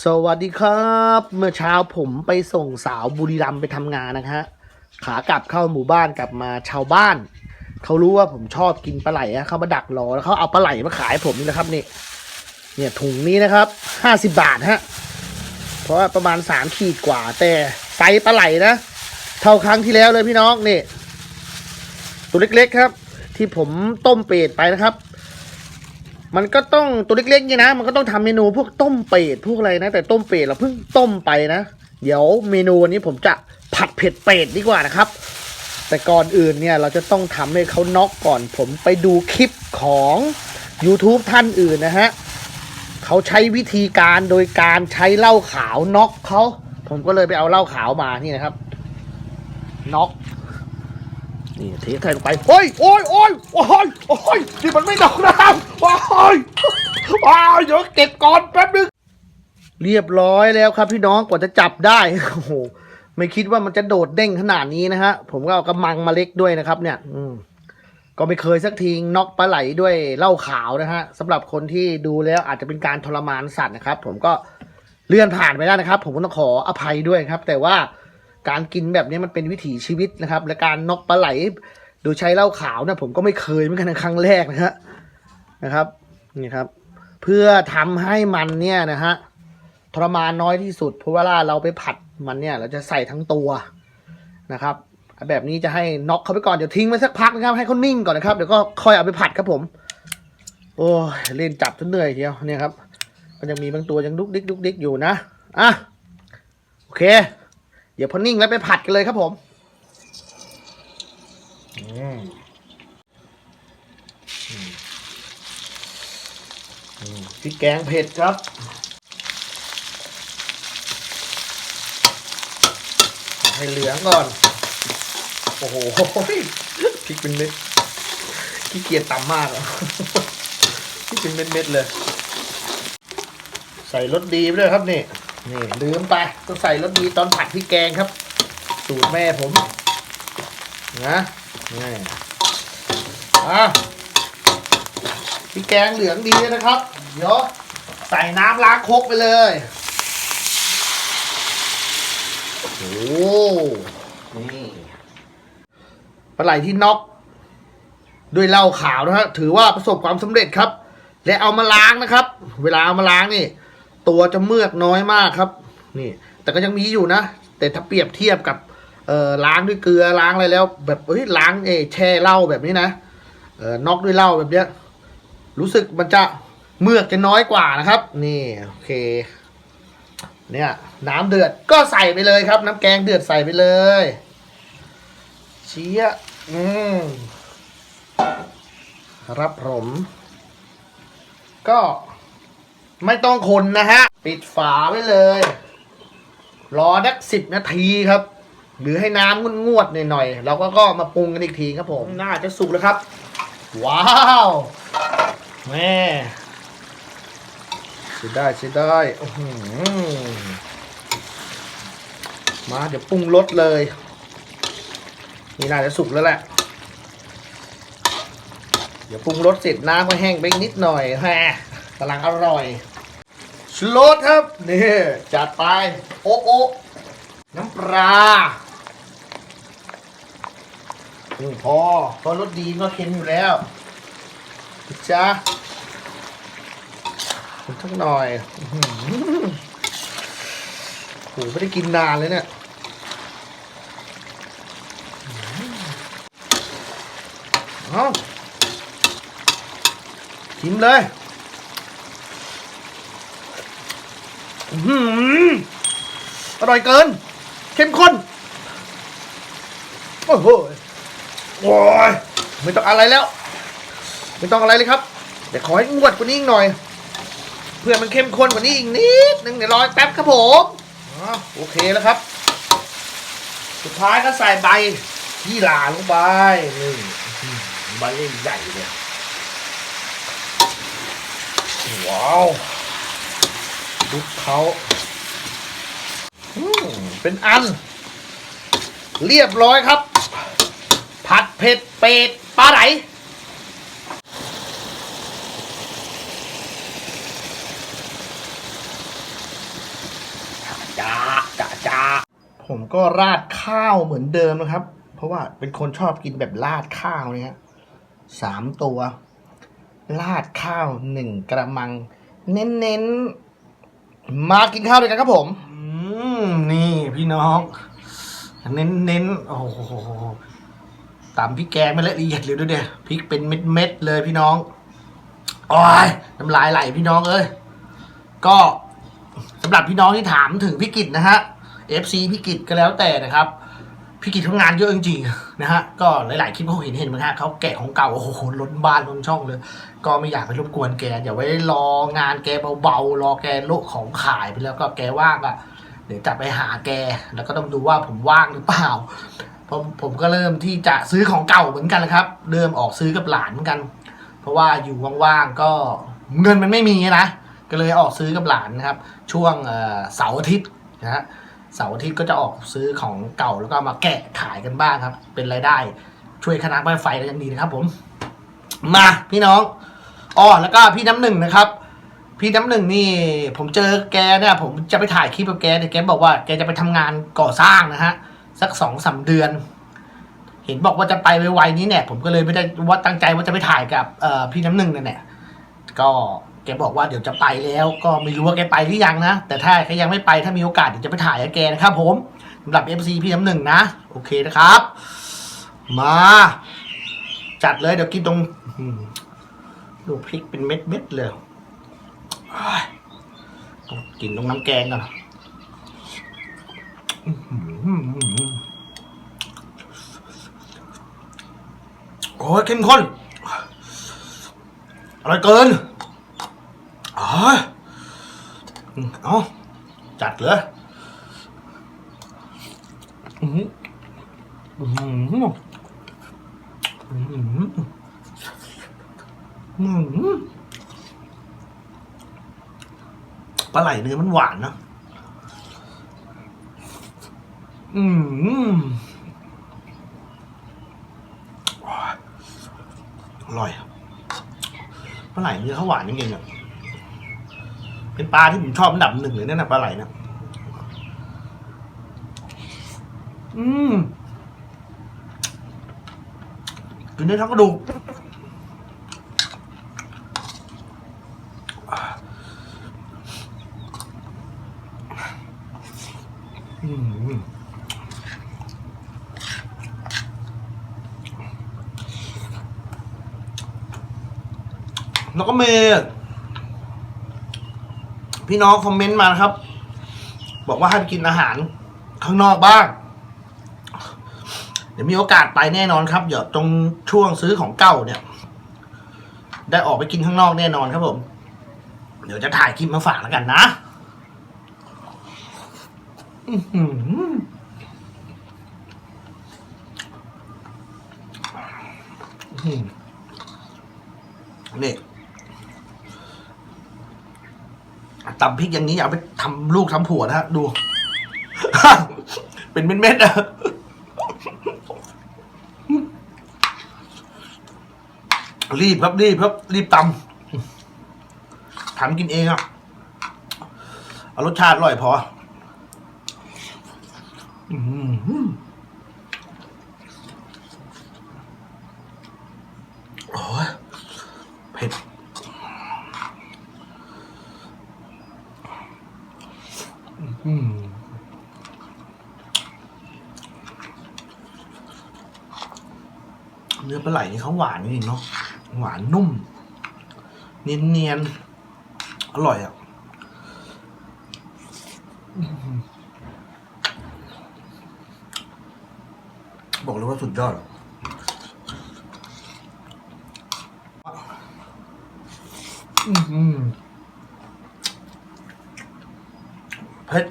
สวัสดีครับ เมื่อเช้าผมไปส่งสาวบุรีรัมย์ไปทำงานนะฮะขากลับเข้าหมู่บ้านกลับมาชาวบ้าน เขารู้ว่าผมชอบกินปลาไหลอะเขามาดักรอแล้วเขาเอาปลาไหลมาขายผมนี่นะครับนี่เนี่ยถุงนี้นะครับห้าสิบบาทฮะเพราะว่าประมาณสามขีดกว่า แต่ไซส์ปลาไหลนะเท่าครั้งที่แล้วเลยพี่น้องนี่ตัวเล็กๆครับ ที่ผมต้มเป็ดไปนะครับ มันก็ต้องตัวเล็กๆนี่นะ มันก็ต้องทำเมนูพวกต้มเป็ดพวกอะไรนะ แต่ต้มเป็ดเราเพิ่งต้มไปนะ เดี๋ยวเมนูวันนี้ผมจะผัดเผ็ดเป็ดดีกว่านะครับ แต่ก่อนอื่นเนี่ยเราจะต้องทำให้เขาน็อกก่อน ผมไปดูคลิปของ YouTube ท่านอื่นนะฮะเขาใช้วิธีการโดยการใช้เหล้าขาวน็อกเขาผมก็เลยไปเอาเหล้าขาวมานี่นะครับน็อกนี่เทใส่ลงไปโอ้ยโอ้ยโอ้ยโอ้ยโอ้ยนี่มันไม่ดอกน้ำโอ้ย ว้าวเดี๋ยวเก็บก่อนแป๊บนึงเรียบร้อยแล้วครับพี่น้องกว่าจะจับได้โอ้โหไม่คิดว่ามันจะโดดเด้งขนาดนี้นะฮะผมก็เอากระมังมาเล็กด้วยนะครับ เนี่ย อืมก็ไม่เคยสักทีน็อกปลาไหลด้วยเหล้าขาวนะฮะสำหรับคนที่ดูแล้วอาจจะเป็นการทรมานสัตว์นะครับ ผมก็เลื่อนผ่านไปแล้วนะครับ ผมก็ต้องขออภัยด้วยครับ แต่ว่าการกินแบบนี้มันเป็นวิถีชีวิตนะครับ และการน็อกปลาไหล โดยใช้เหล้าขาวนะผมก็ไม่เคยเหมือนกันครั้งแรกนะฮะนะครับ นี่ครับ เพื่อทำให้มันเนี่ยนะฮะทรมานน้อยที่สุดเพราะเวลาเราไปผัดมันเนี่ย เราจะใส่ทั้งตัวนะครับ แบบนี้จะให้น็อกเขาไปก่อนเดี๋ยวทิ้งไว้สักพักนะครับ ให้เขานิ่งก่อนนะครับเดี๋ยวก็ค่อยเอาไปผัดครับผม โอ้เล่นจับจนเหนื่อยทีเดียวเนี่ยครับก็ยังมีบางตัวยังดุกดิกดุกดิกอยู่นะอะโอเค เดี๋ยวพอนิ่งแล้วไปผัดกันเลยครับผม อืมอืมอืม พริกแกงเผ็ดครับให้เหลืองก่อน โอ้โหพริกเป็นเม็ดขี้เกียจตำมากอะพริกเป็นเม็ดๆเลย ใส่รสดีไปด้วยครับนี่นี่ลืมไปต้องใส่รสดีตอนผัดพริกแกงครับ สูตรแม่ผมนะนี่อะพริกแกงเหลืองดีนะครับ เดี๋ยวใส่น้ำล้างครกไปเลย โอ้โหนี่ปลาไหลที่น็อกด้วยเหล้าขาวนะฮะถือว่าประสบความสำเร็จครับ และเอามาล้างนะครับ เวลาเอามาล้างนี่ ตัวจะเมือกน้อยมากครับ นี่ แต่ก็ยังมีอยู่นะ แต่ถ้าเปรียบเทียบกับเอ่อล้างด้วยเกลือล้างอะไรแล้ว แบบเฮ้ยล้างเอแช่เหล้าแบบนี้นะเออน็อกด้วยเหล้าแบบเนี้ยรู้สึกมันจะ เมือกจะน้อยกว่านะครับ นี่โอเค เนี่ย น้ำเดือดก็ใส่ไปเลยครับ น้ำแกงเดือดใส่ไปเลยเชี้ยอืมครับผมก็ไม่ต้องคนนะฮะ ปิดฝาไว้เลย รอนักสิบนาทีครับ หรือให้น้ำงวดๆหน่อยๆเราก็ก็มาปรุงกันอีกทีครับผม น่าจะสุกแล้วครับ ว้าว แม่ใช้ได้ใช้ได้มาเดี๋ยวปรุงรสเลย นี่น่าจะสุกแล้วแหละ เดี๋ยวปรุงรสเสร็จน้ำก็แห้งไปนิดหน่อยแฮกำลังอร่อยชูรสครับ นี่จัดไป โอะโอะน้ำปลาอืมพอพราะรสดีก็เค็มอยู่แล้วจ้า สักหน่อยอื้อหือโหไม่ได้กินนานเลยเนี่ยเอาชิมเลยอื้อหืออร่อยเกิน เข้มข้น โอ้โหโอ้ยไม่ต้องอะไรแล้ว ไม่ต้องอะไรเลยครับ เดี๋ยวขอให้งวดกว่านี้อีกหน่อย เพื่อมันเข้มข้นกว่านี้อีกนิดนึงเดี๋ยวรอแป๊บครับผมอ๋อโอเคแล้วครับ สุดท้ายก็ใส่ใบยี่หร่าลงไปนี่ใบใหญ่ๆเลยว้าวลุกเขาเป็นอัน เรียบร้อยครับ ผัดเผ็ดเป็ดปลาไหล ผม ก็ราดข้าวเหมือนเดิมนะครับ เพราะว่าเป็นคนชอบกินแบบราดข้าวเนี่ยสามตัว ราดข้าวหนึ่งกระมัง เน้นๆ มากินข้าวด้วยกันครับผม อืมนี่พี่น้อง เน้นๆโอ้โหตำพริกแกงไม่ละเอียดเลยด้วยเนี่ยพริกเป็นเม็ดๆเลยพี่น้องโอ้ยน้ำลายไหลพี่น้องเอ้ยก็สำหรับพี่น้องที่ถามถึงพี่กิจนะฮะ FC พี่กิจก็แล้วแต่นะครับพี่กิจทำงานเยอะจริงๆนะฮะก็หลายๆคลิปเขาเห็นเห็นไหมฮะเขาแกะของเก่าโอ้โหล้นบ้านล้นช่องเลย ก็ไม่อยากไปรบกวนแกอย่าไว้รองานแกเบาๆรอแกโลกของขายไปแล้วก็แกว่างอะเดี๋ยวจะไปหาแกแล้วก็ต้องดูว่าผมว่างหรือเปล่าเพราะผมก็เริ่มที่จะซื้อของเก่าเหมือนกันแล้วครับ เริ่มออกซื้อกับหลานเหมือนกัน เพราะว่าอยู่ว่างๆก็เงินมันไม่มีนะก็เลยออกซื้อกับหลานนะครับ ช่วงเสาร์อาทิตย์นะฮะ เสาร์อาทิตย์ก็จะออกซื้อของเก่าแล้วก็มาแกะขายกันบ้างครับ เป็นรายได้ ช่วยคณะบ้านไฟก็ยังดีนะครับ ผม มาพี่น้องอ๋อแล้วก็พี่น้ำหนึ่งนะครับ พี่น้ำหนึ่งนี่ ผมเจอแกเนี่ยผมจะไปถ่ายคลิปกับแกเนี่ยแกบอกว่าแกจะไปทำงานก่อสร้างนะฮะสักสองสามเดือน เห็นบอกว่าจะไปไวๆนี้เนี่ย ผมก็เลยไม่ได้ว่าตั้งใจว่าจะไปถ่ายกับพี่น้ำหนึ่งนั่นแหละก็ แกบอกว่าเดี๋ยวจะไปแล้วก็ไม่รู้ว่าแกไปหรือยังนะ แต่ถ้าแกยังไม่ไปถ้ามีโอกาสเดี๋ยวจะไปถ่ายกับแกนะครับผมสำหรับ FC พี่น้ำหนึ่งนะ โอเคนะครับ มา จัดเลยเดี๋ยวกินตรงดูพริกเป็นเม็ดเลยอ้ายกินตรงน้ำแกงก่อนโอ้ยเข้มข้นอร่อยเกิน อ๋ออืมเอาจัดเลยอือหืออื้อหืออืมอืมปลาไหลเนื้อมันหวานนะอืมอร่อยปลาไหลเนื้อเขาหวานจริงๆอะ เป็นปลาที่ผมชอบอันดับหนึ่งเลยนั่นนะปลาไหลนะอืมกินได้ทั้งกระดูกอืมแล้วก็มี พี่น้องคอมเมนต์มานะครับ บอกว่าให้ไปกินอาหารข้างนอกบ้าง เดี๋ยวมีโอกาสไปแน่นอนครับ เดี๋ยวตรงช่วงซื้อของเก่าเนี่ย ได้ออกไปกินข้างนอกแน่นอนครับผม เดี๋ยวจะถ่ายคลิปมาฝากแล้วกันนะ อืหือนี่ ตำพริกอย่างนี้อย่าเอาไปทำลูกทำผัวนะฮะดู เป็นเม็ดๆอะรีบครับรีบครับรีบตำทำกินเองอะเอารสชาติอร่อยพออื้อหือโอ้ยเผ็ด อื้อหือเนื้อปลาไหลนี่เขาหวานจริงเนาะหวานนุ่ม เนียนเนียนอร่อยอะบอกเลยว่าสุดยอดอื้อหือเผ็ด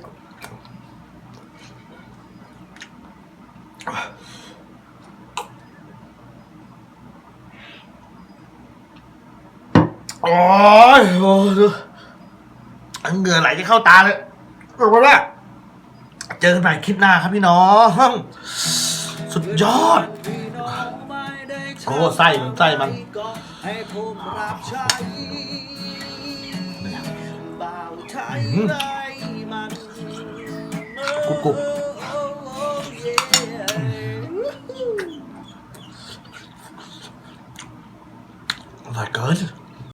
โอ้ยโอ้ยเหงื่อไหลจะเข้าตาเลยบอกว่าเจอกันใหม่คลิปหน้าครับพี่น้อง สุดยอดโอ้ไส้มันไส้มันอืม Kuko. Was that good?